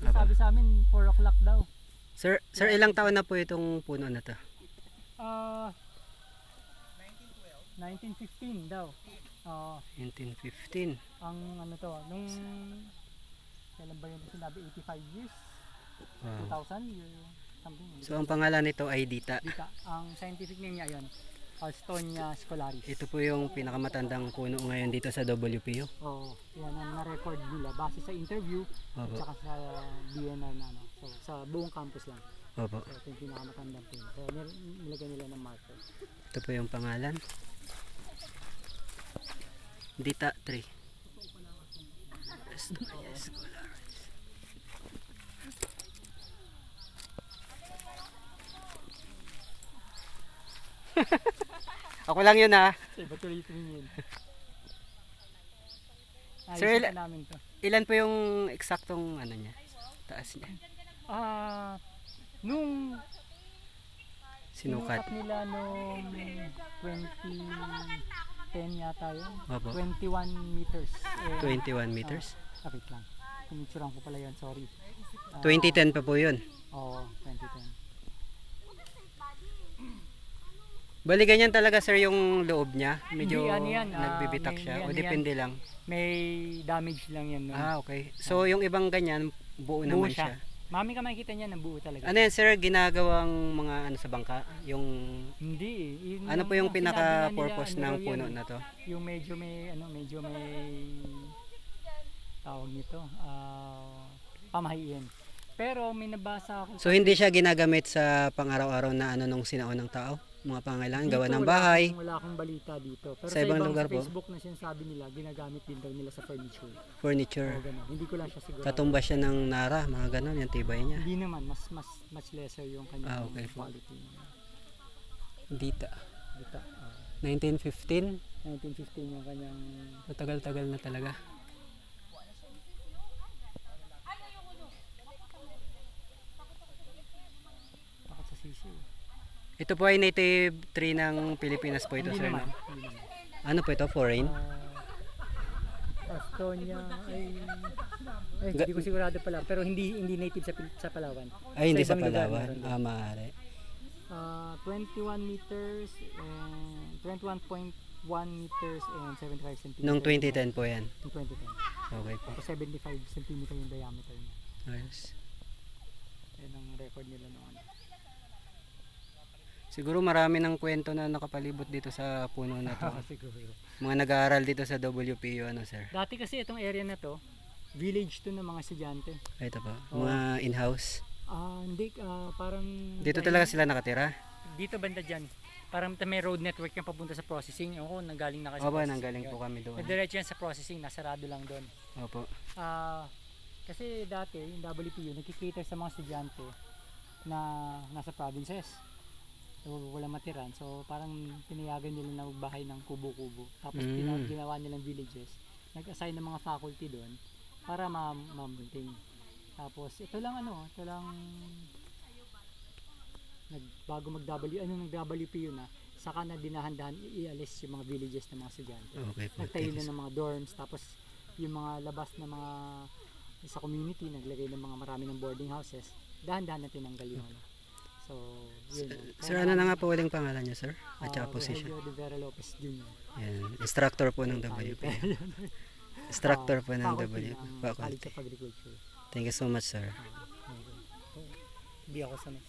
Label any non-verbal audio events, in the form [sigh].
Kasi sabi sa amin 4 o'clock daw. Sir, sir, ilang taon na po itong puno na to? Ah 1915 daw. Oo. 1915. ang ano to, nung kailan ba yun sinabi 85 years? Wow. 2000 year something. So, ang pangalan nito ay Dita. Dita, ang scientific name niya yun, Alstonia scolaris. Ito po yung pinakamatandang puno ngayon dito sa WPU. Oo, yan ang na-record nila base sa interview at Opo. saka sa DNR na ano. So, sa buong campus lang. Opo. So, ito yung pinakamatandang puno. Kaya nil- nilagay nila ng marker. Ito po yung pangalan. Dita 3. Astoria Scolaris. [laughs] Ako lang yun ha. Kasi iba tuloy tumingin. [laughs] Sir, Ayos ila- na namin to. Ilan po yung eksaktong ano niya? Taas niya. Ah, nung Sinukat. nila nung 2010 yata yun. Opo. 21 meters. Eh, 21 meters. Ah, wait lang. Pinicturean ko pala yan, sorry. Ah, 2010 pa po yun. Oo, 2010. Bali ganyan talaga sir yung loob niya. Medyo Hindi, ano yan, ah, nagbibitak may- siya. may O ano depende lang. May damage lang yan nun. Ah, okay. So yung ibang ganyan, buo, Buo naman siya. siya. Mami ka makikita niya, nabuo talaga. Ano yan sir, ginagawang mga ano sa bangka? Yung Hindi eh. Yun ano po yung ang sinabi nga pinaka-purpose ng ano raw puno yan, na to? Yung medyo may, ano, medyo may tawag nito, ah, pamahiin. Pero may nabasa ako. So hindi siya ginagamit sa pang-araw-araw na ano nung sinaunang tao? Mga pangailangan, gawa ng wala bahay. akong- Wala akong balita dito. Pero Sa sa, ibang ibang lugar sa po? Facebook na sinasabi nila, ginagamit din daw nila sa furniture. furniture. O ganun. Hindi ko lang siya siguro. Katumbas siya ng nara, mga ganon, yung tibay niya. Hindi naman, mas mas much lesser yung kanyang Ah, okay quality. Dita. Dito, ah, 1915, 1915 yung kanyang matagal-tagal na talaga. takot sa sisiw. Ito po ay native tree ng Pilipinas po ito Hindi sir. naman. no? Hindi naman. Ano po ito? Foreign? Ah, Astonia ay Ga- hindi ko sigurado pala pero hindi hindi native sa Pil- sa Palawan. Ay, hindi sa ibang lugar Palawan. meron din. Ah, maaari. Ah, 21 meters and 21.1 meters and 75 centimeters. Noong 2010 po yan. Noong 2010. Okay po. Tapos 75 centimeter yung diameter niya. Ayos. Yan ang record nila noon. Siguro marami ng kwento na nakapalibot dito sa puno na to. [laughs] siguro. Mga nag-aaral dito sa WPU, ano sir? Dati kasi itong area na to, village to ng mga estudyante. Ay, Ito po. Oo. Mga in-house. Ah, hindi ah, parang Dito talaga sila nakatira? dito banda diyan. Parang may road network yung papunta sa processing. Ako nanggaling na kasi. Opo, nanggaling po kami doon. Diretso yan sa processing, nasarado lang doon. Opo. Ah, kasi dati yung WPU nagki-cater sa mga estudyante na nasa provinces. So, wala matiran. So, parang pinayagan nila na magbahay ng kubo-kubo. Tapos Mm. pina- ginawa nilang villages. Nag-assign ng mga faculty doon para ma ma-maintain. Tapos ito lang ano, ito lang nag bago mag W ano ng WPU na saka na dinahandahan i-alis yung mga villages ng mga estudyante Okay po. nagtayo na ng mga dorms tapos yung mga labas na mga sa community naglagay ng mga marami ng boarding houses dahan-dahan na tinanggal yung ano so yun. Sir, ano na nga po uling pangalan niyo, sir? At saka Ah, position. Rogelio de Vera Lopez Jr. Yan. Instructor po ng WPU. [laughs] Instructor po ng College Faculty. of Agriculture Thank you so much, sir. Ah, ayun. So, hindi ako sanay [laughs]